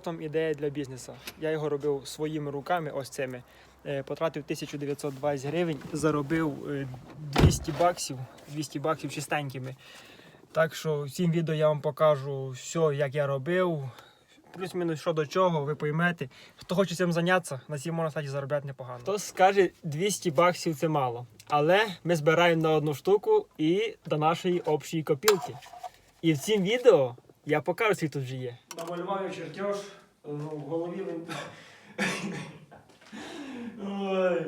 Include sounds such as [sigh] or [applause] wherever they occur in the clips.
Там ідея для бізнесу. Я його робив своїми руками, ось цими. Е, Потратив 1920 гривень, заробив е, 200 баксів, 200 баксів чистенькими. Так що в цім відео я вам покажу все, як я робив. Плюс-мінус що до чого, ви поймете. Хто хоче цим зайнятися, на цій можна кстати, заробляти непогано. Хто скаже 200 баксів це мало. Але ми збираємо на одну штуку і до нашої общої копілки. І в цім відео я покажу, скільки тут вже є. Намалював я чертеж, ну, в голові він. Ой.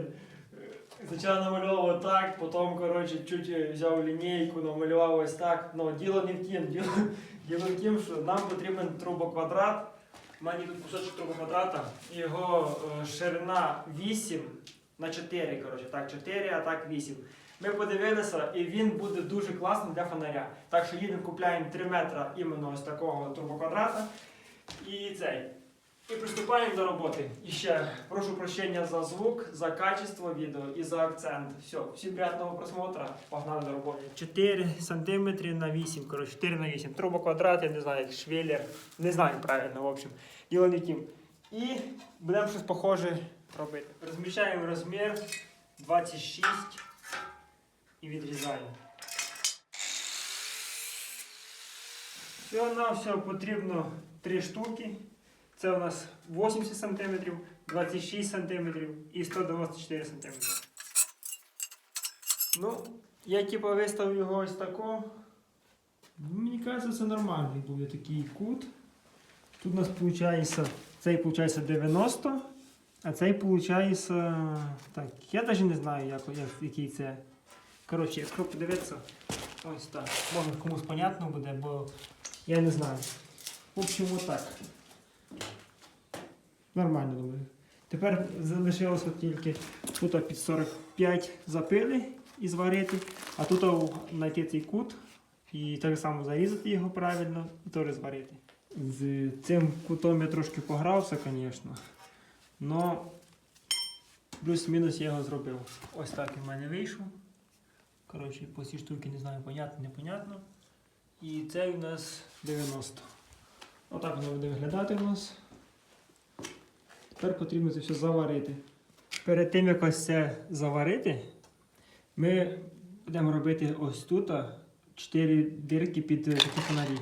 Намалював отак, потім, коротше, чуть е, взяв лінійку, намалював ось так. Ну, діло не в тім. Діло, [laughs] діло в тім, що нам потрібен трубоквадрат. У мене тут кусочок трубоквадрата. Його е, ширина 8 на 4, коротше, так, 4, а так 8. Ми подивилися, і він буде дуже класним для фонаря. Так що їдемо, купляємо 3 метра іменно ось такого турбоквадрата. І цей. І приступаємо до роботи. І ще прошу прощення за звук, за качество відео і за акцент. Все, всім приятного просмотра. Погнали до роботи. 4 см на 8, коротше, 4 на 8. Трубоквадрат, я не знаю, швеллер. Не знаю правильно, в общем. Діло не тім. І будемо щось похоже робити. Розміщаємо розмір 26 і відрізаємо. Всього на все потрібно 3 штуки. Це у нас 80 см, 26 см і 194 см. Ну, я типу виставив його ось тако. Мені кажеться, це нормальний буде такий кут. Тут у нас виходить, цей виходить 90, а цей виходить. Так, я навіть не знаю, як, який це. Коротше, якщо подивитися, ось так. Може комусь понятно буде, бо я не знаю. В общем, отак. Нормально думаю. Тепер залишилося тільки тут під 45 запили і зварити, а тут знайти цей кут і так само зарізати його правильно і теж зварити. З цим кутом я трошки погрався, звісно. Но плюс-мінус я його зробив. Ось так він в мене вийшов. Коротше, по цій штуки не знаю, понятно, непонятно. І цей у нас 90. Отак воно буде виглядати у нас. Тепер потрібно це все заварити. Перед тим, як ось це заварити, ми будемо робити ось тут 4 дирки під е, такі фонарі.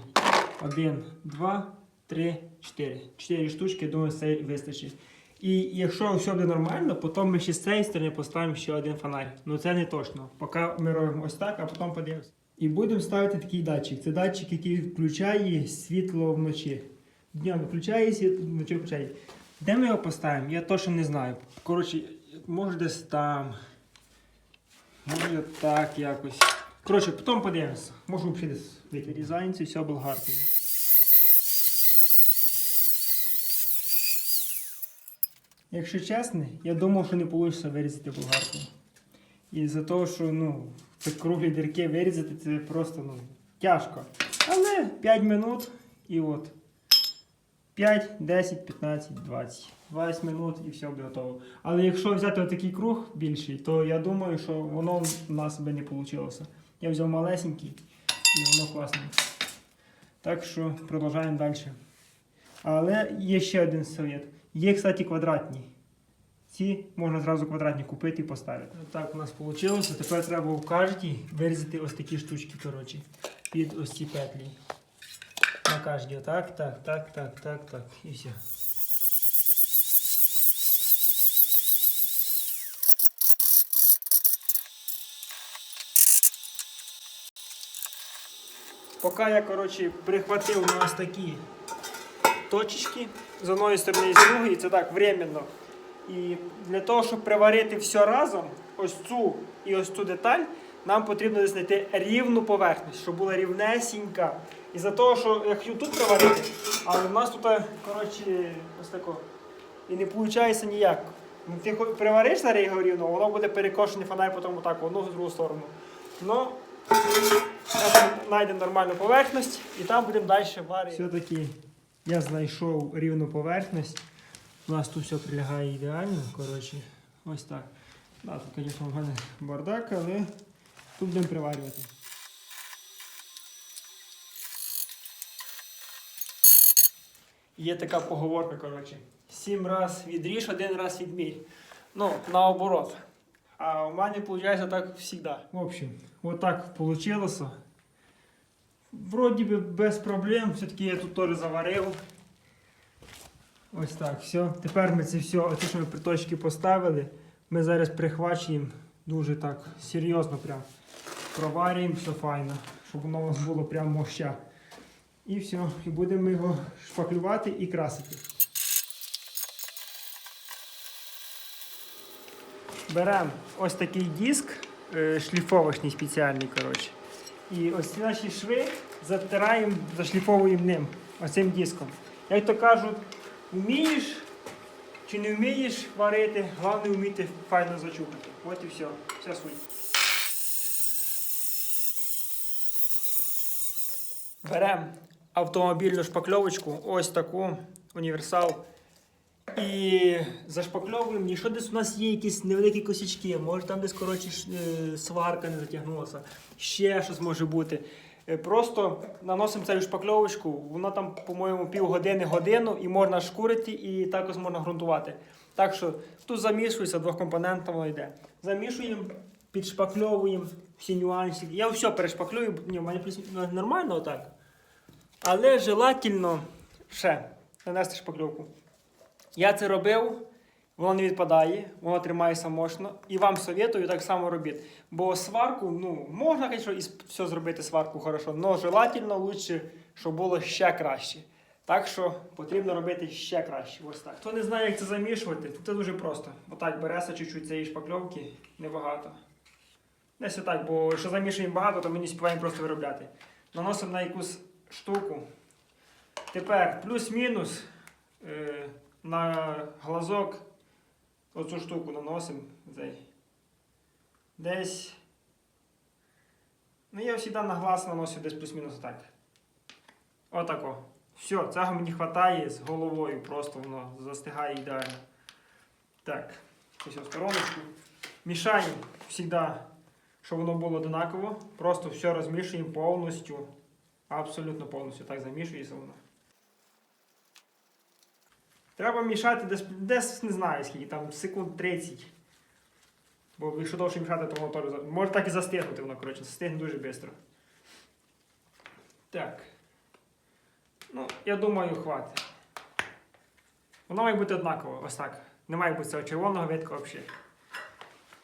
Один, два, три, чотири. Чотири штучки, думаю, це вистачить. І якщо все буде нормально, потім ми ще з цієї сторони поставимо ще один фонарь. Ну це не точно. Поки ми робимо ось так, а потім подивимося. І будемо ставити такий датчик. Це датчик, який включає світло вночі. Днем включає світло, вночі включає. Де ми його поставимо? Я точно не знаю. Коротше, може десь там. Може так якось. Коротше, потім подивимося. Можу взагалі десь вийти. Дизайн, це все болгаркою. Якщо чесно, я думав, що не вийде вирізати болгаркою. І за того, що ну, це круглі дірки вирізати, це просто ну, тяжко. Але 5 минут і от. 5, 10, 15, 20. 20 минут і все буде готово. Але якщо взяти отакий круг більший, то я думаю, що воно в нас би не вийшло. Я взяв малесенький і воно класне. Так що продовжуємо далі. Але є ще один совет. Є, кстати, квадратні. Ці можна зразу квадратні купити і поставити. Так у нас вийшло. Тепер треба в кожній вирізати ось такі штучки коротше, під ось ці петлі. На кожній. Так, так, так, так, так, так. І все. Поки я, коротше, прихватив на ось такі точечки з одної сторони і з другої, це так временно. І для того, щоб приварити все разом, ось цю і ось цю деталь, нам потрібно знайти рівну поверхність, щоб була рівнесенька. І за того, що я хотів тут приварити, але в нас тут, коротше, ось тако. І не виходить ніяк. Ну, Ти привариш на його рівно, воно буде перекошений фонарь потім отак, одну в другу сторону. Ну, знайдемо нормальну поверхність і там будемо далі варити. Все-таки я знайшов рівну поверхність. У нас тут все прилягає ідеально, коротше, ось так. Да, тут, звісно, в мене бардак, але тут будемо приварювати. Є така поговорка, коротше. Сім раз відріж, один раз відмірь. Ну, наоборот. А у мене виходить так завжди. В общем, вот так вийшло. Вроді би без проблем, все-таки я тут теж заварив. Ось так, все. Тепер ми це все, оце, що ми приточки поставили, ми зараз прихвачуємо дуже так серйозно прям. Проварюємо все файно, щоб воно у нас було прям моща. І все, і будемо його шпаклювати і красити. Беремо ось такий диск е, шліфовочний спеціальний, коротше. І ось ці наші шви затираємо, зашліфовуємо ним, оцим диском. Як то кажуть, вмієш чи не вмієш варити, головне вміти файно зачухати. От і все. Вся суть. Беремо автомобільну шпакльовочку, ось таку універсал. І зашпакльовуємо, якщо десь у нас є якісь невеликі косячки, може там десь коротше е, сварка не затягнулася, ще щось може бути. Е, Просто наносимо цю шпакльовочку, вона там, по-моєму, півгодини годину і можна шкурити, і також можна ґрунтувати. Так що тут замішується, двохкомпонентно йде. Замішуємо, підшпакльовуємо всі нюанси. Я все перешпаклюю, ні, в мене нормально отак. Але желательно ще нанести шпакльовку. Я це робив, воно не відпадає, воно тримається мощно. І вам советую так само робити. Бо сварку, ну, можна, звісно, і все зробити сварку хорошо, але желательно лучше, щоб було ще краще. Так що потрібно робити ще краще. Ось так. Хто не знає, як це замішувати, це дуже просто. Отак береться чуть-чуть цієї шпакльовки, небагато. Десь отак, бо якщо замішуємо багато, то ми не співаємо просто виробляти. Наносимо на якусь штуку. Тепер плюс-мінус е, на глазок оцю штуку наносимо. Десь. Ну, я завжди на глаз наношу десь плюс-мінус отак. Отако. Все, цього мені вистачає з головою, просто воно застигає ідеально. Так, ось стороночку. Мішаємо завжди, щоб воно було однаково. Просто все розмішуємо повністю. Абсолютно повністю так замішується воно. Треба мішати десь, десь не знаю скільки, там секунд 30. Бо якщо довше мішати, то теж може так і застигнути воно, коротше, застигне дуже швидко. Так. Ну, я думаю, хватить. Воно має бути однаково, ось так. Не має бути цього червоного витка взагалі.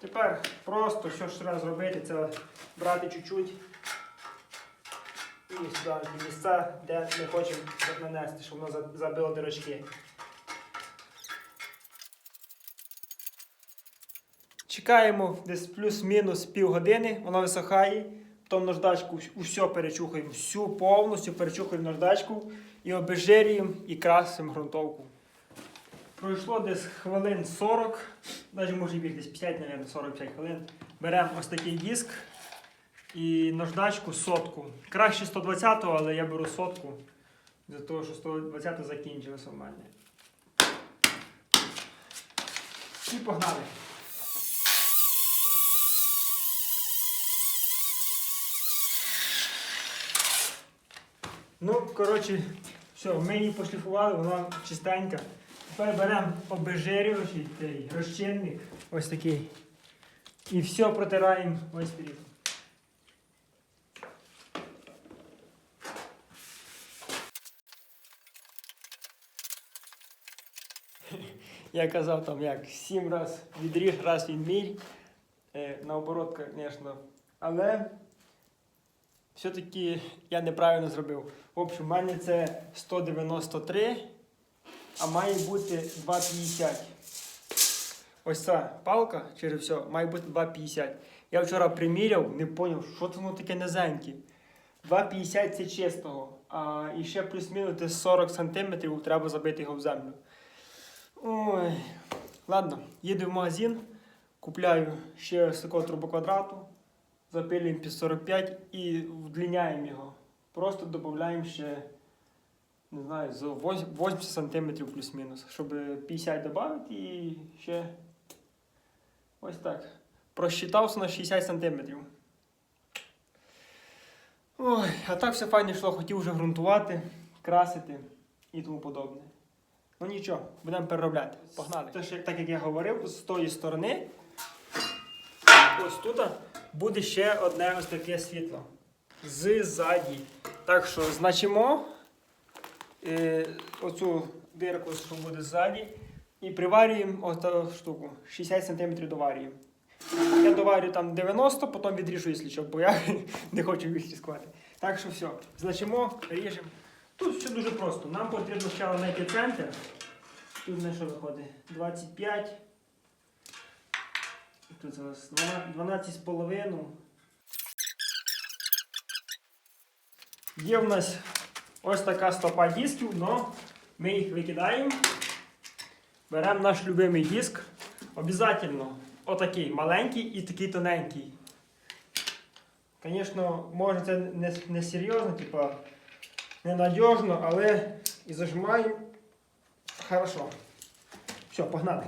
Тепер просто що ж треба зробити, це брати чуть-чуть і сюди місця, де ми хочемо нанести, щоб воно забило дирочки. Чекаємо десь плюс-мінус півгодини, воно висохає. Потім наждачку усе перечухаємо, всю повністю перечухаємо наждачку і обезжирюємо і красимо ґрунтовку. Пройшло десь хвилин 40, навіть може більше, десь 5, мабуть, 45 хвилин. Беремо ось такий диск і наждачку сотку. Краще 120, але я беру сотку, за того, що 120 закінчилося в мене. І погнали. Ну, коротше, все, ми її пошліфували, вона чистенька. Тепер беремо обезжирювачі, цей розчинник, ось такий. І все протираємо ось перед. [laughs] Я казав там як сім раз відріж, раз відмірь. Е, наоборот, звісно. Але все-таки я неправильно зробив. В общем, у мене це 193, а має бути 2,50. Ось ця палка через все має бути 2,50. Я вчора приміряв, не зрозумів, що це воно таке низеньке. 2,50 це чистого. А і ще плюс-мінус десь 40 см треба забити його в землю. Ой. Ладно, їду в магазин, купляю ще ось такого трубоквадрату, запилюємо під 45 і вдлиняємо його. Просто додаємо ще, не знаю, 80 см плюс-мінус, щоб 50 додати і ще ось так. Просчитався на 60 см. Ой, а так все файно йшло, хотів вже ґрунтувати, красити. і тому подобне. Ну нічого, будемо переробляти. Погнали. Тож, так як я говорив, з тої сторони, ось тут буде ще одне ось таке світло. Ззаді. Так що значимо е, оцю дирку, що буде ззаді, і приварюємо оту штуку. 60 см доварюємо. Я доварю там 90, потім відріжу, що, бо я [laughs] не хочу їх різкувати. Так що все, значимо, ріжемо. Тут все дуже просто. Нам потрібно спочатку знайти центр. Тут на що виходить? 25. Тут зараз 12,5. Є в нас ось така стопа дисків, але ми їх викидаємо. Беремо наш любимий диск. Обязательно отакий маленький і такий тоненький. Звісно, може це не, не серйозно, типа ненадіжно, але і зажимаємо. Хорошо. Все, погнали.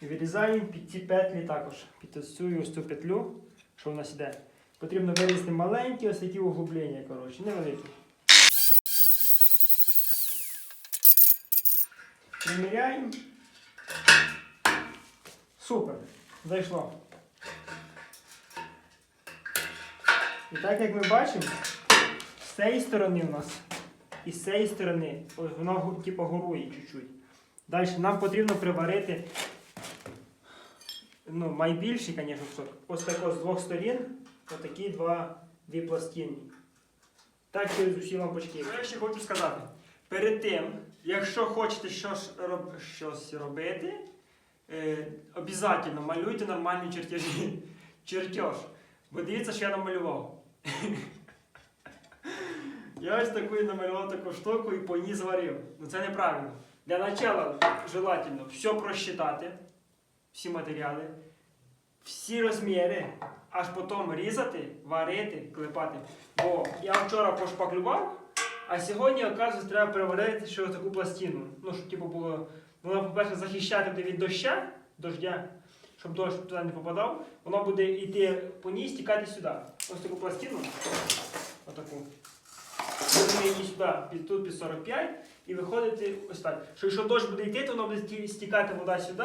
Вирізаємо під ці петлі також. Під ось цю ось цю петлю, що в нас іде. Потрібно вирізати маленькі ось такі углублення, коротше, невеликі. Приміряємо. Супер. Зайшло. І так як ми бачимо, з цієї сторони у нас і з цієї сторони воно типу горує чуть-чуть. Далі нам потрібно приварити ну, найбільший, звісно, кусок. Ось тако з двох сторін, отакі два, дві пластини. Так через усі лампочки. Я ще хочу сказати, перед тим, якщо хочете щось, роб, щось робити, е, обов'язково малюйте нормальні чертежі. [laughs] Чертеж. Бо дивіться, що я намалював. [laughs] Я ось таку намалював таку штуку і по ній зварив. Ну це неправильно. Для начала желательно все просчитати, всі матеріали, всі розміри, аж потім різати, варити, клепати. Бо я вчора пошпаклював, а сьогодні, оказується, треба переварити ще таку пластину. Ну, щоб типу було, вона, по-перше, захищати від доща, дождя, щоб дощ туди не попадав. Воно буде йти по ній, стікати сюди. Ось таку пластину. Отаку. Будемо її сюди, тут під 45 і виходити ось так. Що якщо дощ буде йти, то воно буде стікати вода сюди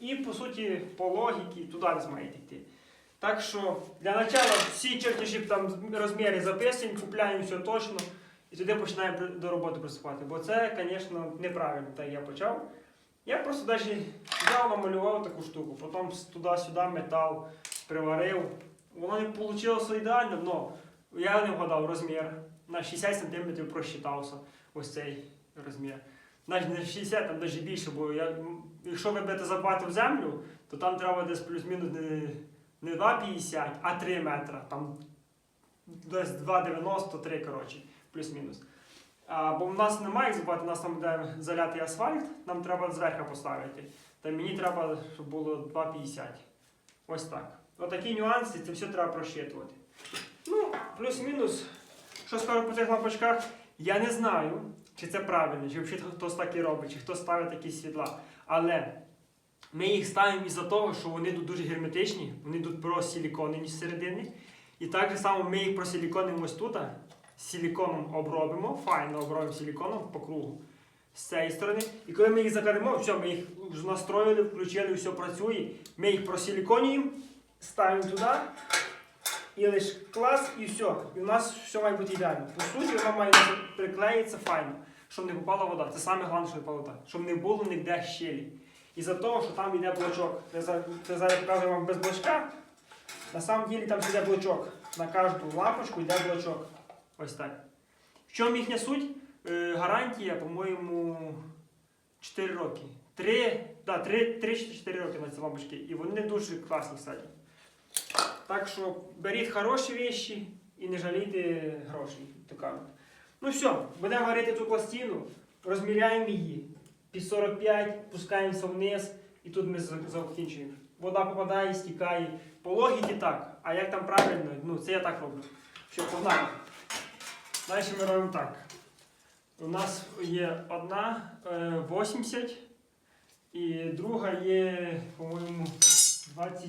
і, по суті, по логіці туди десь має йти. Так що для початку всі чертежі там розміри записуємо, купляємо все точно і туди починаємо до роботи приступати. Бо це, звісно, неправильно, так я почав. Я просто навіть взяв, намалював таку штуку, потім туди-сюди метал приварив. Воно не вийшло ідеально, але я не вгадав розмір. На 60 см просчитався ось цей розмір. Навіть не 60, там навіть більше, бо я, якщо ви будете забати в землю, то там треба десь плюс-мінус не, не 2,50, а 3 метра. Там десь 2,93, коротше, плюс-мінус. А, бо в нас немає як забати, у нас там буде залятий асфальт, нам треба зверху поставити. Та мені треба, щоб було 2,50. Ось так. Отакі нюанси, це все треба просчитувати. Ну, плюс-мінус. Що скажу по цих лампочках, я не знаю, чи це правильно, чи взагалі хтось так і робить, чи хтось ставить такі світла. Але ми їх ставимо із-за того, що вони тут дуже герметичні, вони тут просиліконені зсередини. І так само ми їх просиліконимо ось тут, силіконом обробимо, файно обробимо силіконом по кругу з цієї сторони. І коли ми їх закаримо, все, ми їх настроїли, включили, все працює. Ми їх просиліконюємо, ставимо туди. І лише клас, і все. І у нас все має бути ідеально. По суті, воно має приклеїтися файно, щоб не попала вода. Це саме головне, щоб не попала вода. Щоб не було ніде щелі. І за того, що там йде блочок. Це, зараз показую вам без блочка. На самом деле там йде блочок. На кожну лампочку йде блочок. Ось так. В чому їхня суть? Е, гарантія, по-моєму, 4 роки. 3, да, 3, 3 чи 4 роки на ці лампочки. І вони дуже класні, кстати. Так що беріть хороші вещі і не жалійте грошей, кажуть. Ну все, будемо варити цю пластину, розміряємо її. Під 45 пускаємося вниз і тут ми закінчуємо. Вода попадає, стікає. По логіці так. А як там правильно, ну це я так роблю. Все, погнали. Далі ми робимо так. У нас є одна е, 80 і друга є, по-моєму, 20.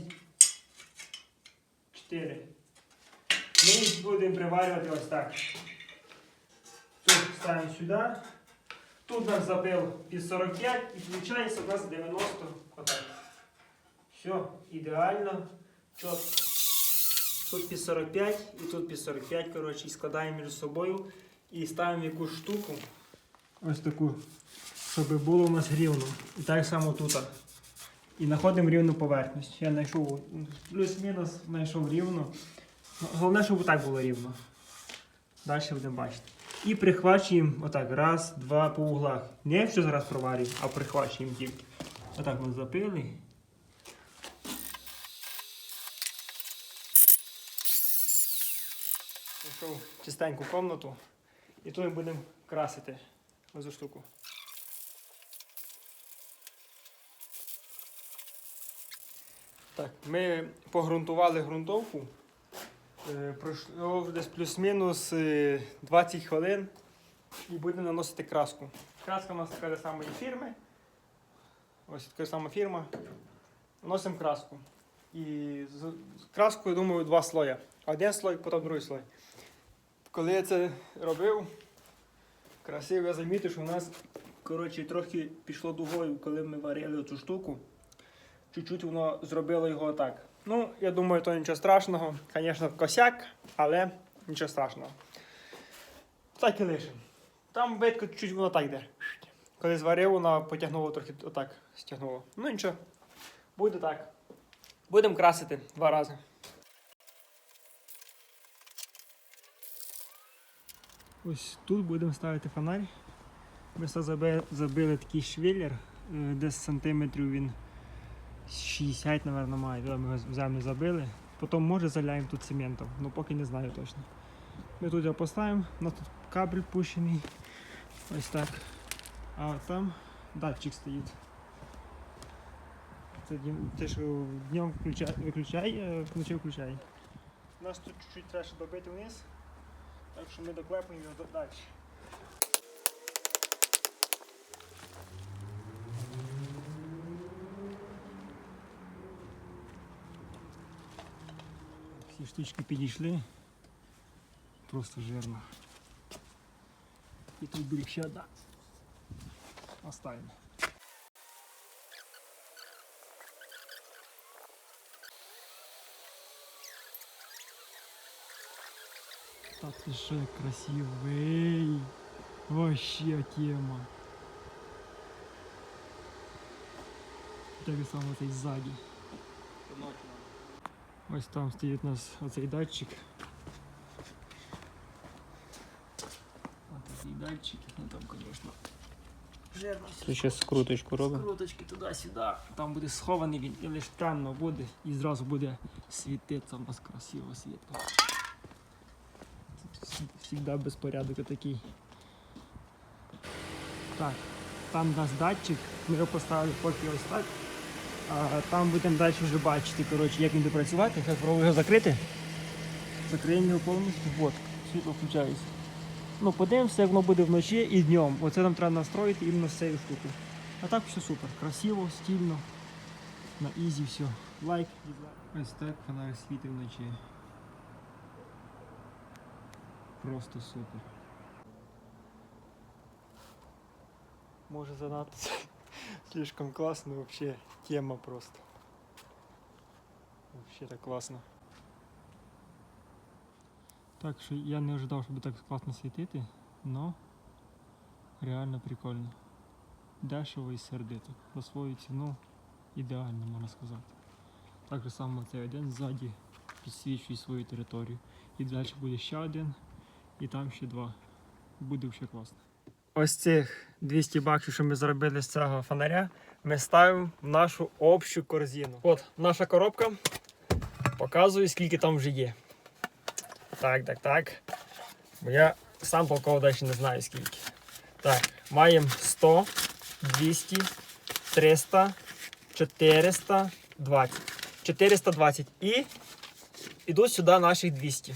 4. Ми їх будемо приварювати ось так. Тут ставимо сюди. Тут нас забив під 45 і виходить у нас 90 отак. Все, ідеально. Чітко. Тут під 45 і тут під 45, коротше, і складаємо між собою і ставимо якусь штуку. Ось таку, щоб було у нас рівно. І так само тут. І знаходимо рівну поверхність. Я знайшов плюс-мінус, знайшов рівно. Головне, щоб так було рівно. Далі будемо бачити. І прихвачуємо отак, раз, два по углах. Не що зараз проварюємо, а прихвачуємо тільки. Отак ми запили. Знайшов чистеньку комнату. І тут ми будемо красити ось цю штуку. Так, ми погрунтували ґрунтовку. Е, Пройшло десь плюс-мінус е, 20 хвилин і будемо наносити краску. Краска у нас така самої фірми. Ось така сама фірма. Наносимо краску. І з краскою, думаю, два слоя. Один слой, потім другий слой. Коли я це робив, красиво я замітив, що у нас коротше, трохи пішло дугою, коли ми варили цю штуку. Чуть-чуть воно зробило його так. Ну, я думаю, то нічого страшного. Звісно, косяк, але нічого страшного. Так і лишимо. Там видко чуть воно так йде. Коли зварив, воно потягнуло трохи отак стягнуло. Ну нічого. Буде так. Будемо красити два рази. Ось тут будемо ставити фонарь. Ми все забили, забили такий швеллер, е, десь сантиметрів він 60, мабуть, має. Туди ми його в землю забили. Потім може заляємо тут цементом, але поки не знаю точно. Ми тут його поставимо, у нас тут кабель пущений. Ось так. А там датчик стоїть. Це те, що днем включай, виключай, а вночі включай. У нас тут чуть-чуть треба добити вниз, так що ми доклепуємо його далі. Всі штучки підійшли. Просто жирно. І тут буде ще одна. Оставимо. Та ти ще красивий. Вообще тема. Так само цей ззаді. Ось там стоїть у нас оцей датчик. Ось цей датчик, ну там, звісно. Жирно все. Ще скруточку робимо. Круточки туди-сюди. Там буде схований він і лише темно буде і зразу буде світитися у нас красиво світло. Завжди безпорядок такий. Так, там у нас датчик, ми його поставили поки ось так. А там будемо далі вже бачити, коротше, як він буде працювати. Зараз пробую його закрити. Закриємо його повністю. От, світло включається. Ну, подивимося, як воно буде вночі і днем. Оце нам треба настроїти іменно з цією штукою. А так все супер. Красиво, стильно. На ізі все. Лайк, дизлайк. Ось так фонарь світить вночі. Просто супер. Може занадто слишком класно, вообще тема просто. Вообще так класно. Так що я не ожидав, що буде так класно світити, но реально прикольно. Дешево і сердито. За свою ціну ідеально, можна сказати. Так же само цей один ззаді підсвічує свою територію. І далі буде ще один, і там ще два. Буде ще класно. Ось цих 200 баксів, що ми заробили з цього фонаря, ми ставимо в нашу общу корзину. От наша коробка. Показую, скільки там вже є. Так, так, так. Бо я сам толково далі не знаю скільки. Так, маємо 100, 200, 300, 420. 420. І йдуть сюди наших 200.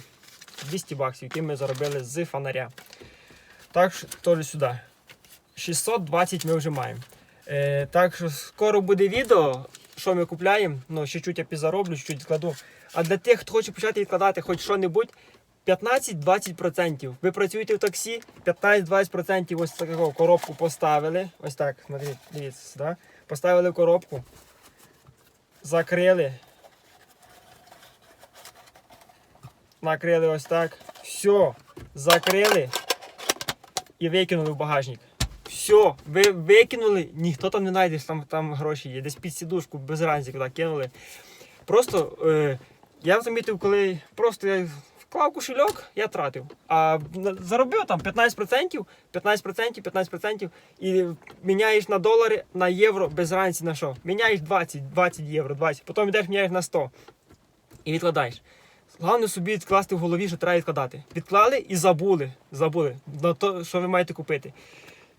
200 баксів, які ми заробили з фонаря. Так, що теж сюди. 620 ми вже маємо. Е, так що скоро буде відео, що ми купляємо. Ну, ще чуть я підзароблю, чуть складу. А для тих, хто хоче почати відкладати хоч що-небудь, 15-20%. Ви працюєте в таксі, 15-20% ось такого коробку поставили. Ось так, смотрите, дивіться сюди. Поставили коробку, закрили. Накрили ось так. Все, закрили і викинули в багажник. Все, ви викинули, ніхто там не знайде, там, там гроші є. Десь під сідушку без разі куди кинули. Просто е, я замітив, коли просто я вклав кошельок, я тратив. А заробив там 15%, 15%, 15% і міняєш на долари, на євро без разниці на що. Міняєш 20, 20 євро, 20, потім йдеш міняєш на 100 і відкладаєш. Головне собі відкласти в голові, що треба відкладати. Відклали і забули. Забули на те, що ви маєте купити.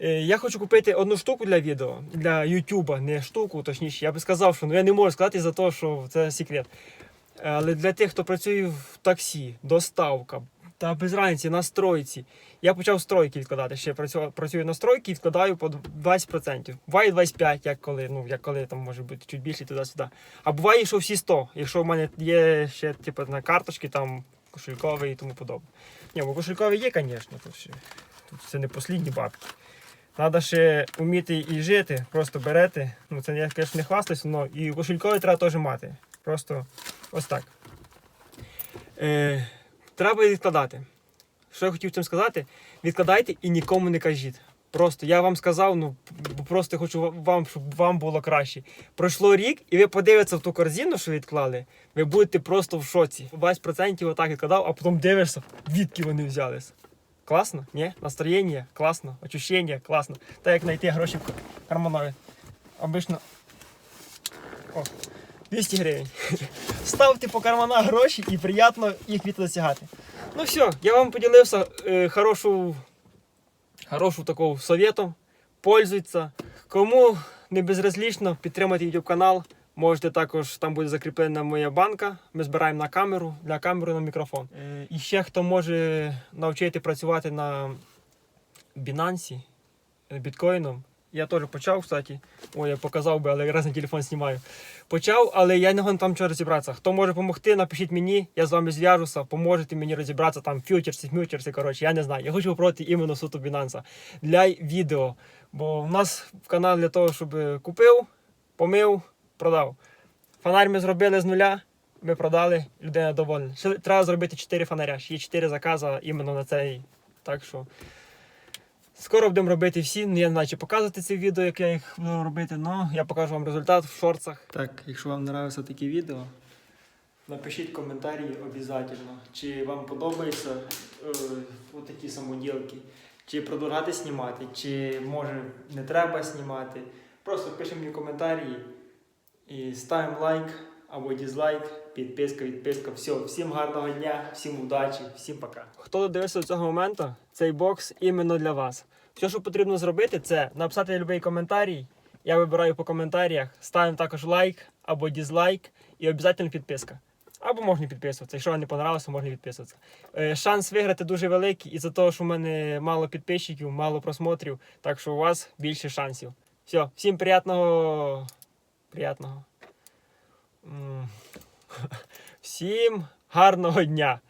Е, Я хочу купити одну штуку для відео, для Ютуба, не штуку, точніше. Я би сказав, що ну, я не можу сказати за те, що це секрет. Але для тих, хто працює в таксі, доставка та без разниці на стройці. Я почав стройки відкладати. Ще працюю, працюю на стройці і вкладаю по 20%. Буває 25, як коли, ну як коли там може бути чуть більше туди-сюди. А буває, що всі 100, якщо в мене є ще типу, на карточки, там кошельковий і тому подобне. Ні, бо кошельковий є, звісно, тут, ще, тут це не послідні бабки. Треба ще вміти і жити, просто берете. Ну це я, звісно, не хвастаюся, але і кошельковий треба теж мати. Просто ось так. Е, треба відкладати. Що я хотів цим сказати? Відкладайте і нікому не кажіть. Просто я вам сказав, ну просто хочу вам, щоб вам було краще. Пройшло рік, і ви подивитеся в ту корзину, що відклали, ви будете просто в шоці. 20% отак відкладав, а потім дивишся, відки вони взялися. Класно? Ні? Настроєння? Класно. Ощущення? Класно. Так як знайти гроші в карманові. Обично. О, 200 гривень. Ставте по карманах гроші і приємно їх віддосягати. Ну все, я вам поділився е, хорошу, хорошу такого советом. Пользуйтесь. Кому не безразлічно, підтримайте YouTube канал. Можете також, там буде закріплена моя банка. Ми збираємо на камеру, для камери на мікрофон. Е, і ще хто може навчити працювати на Binance е, біткоїном. Я теж почав, кстати. Ой, я показав би, але якраз на телефон знімаю. Почав, але я не можу там чого розібратися. Хто може допомогти, напишіть мені, я з вами зв'яжуся, поможете мені розібратися там фьючерси, фьючерси, коротше, я не знаю. Я хочу попробувати іменно суто Binance для відео. Бо в нас в канал для того, щоб купив, помив, продав. Фонарь ми зробили з нуля, ми продали, людина довольна. Ще треба зробити 4 фонаря. Ще є 4 закази іменно на цей. Так що. Скоро будемо робити всі. Ну, я не знаю, чи показувати ці відео, як я їх буду робити, але я покажу вам результат в шорцах. Так, якщо вам подобається такі відео, напишіть коментарі обов'язково. Чи вам подобаються е, такі самоділки, чи продовжати знімати, чи може не треба знімати. Просто пишемо мені коментарі і ставимо лайк або дізлайк, підписка, відписка. Все, всім гарного дня, всім удачі, всім пока. Хто додивився до цього моменту, цей бокс іменно для вас. Все, що потрібно зробити, це написати будь-який коментарій. Я вибираю по коментарях, ставимо також лайк або дізлайк і обов'язково підписка. Або можна підписуватися. Якщо вам не понравилося, можна підписуватися. Е, шанс виграти дуже великий із-за того, що в мене мало підписчиків, мало просмотрів, так що у вас більше шансів. Все, всім приятного. Приятного. Всім гарного дня!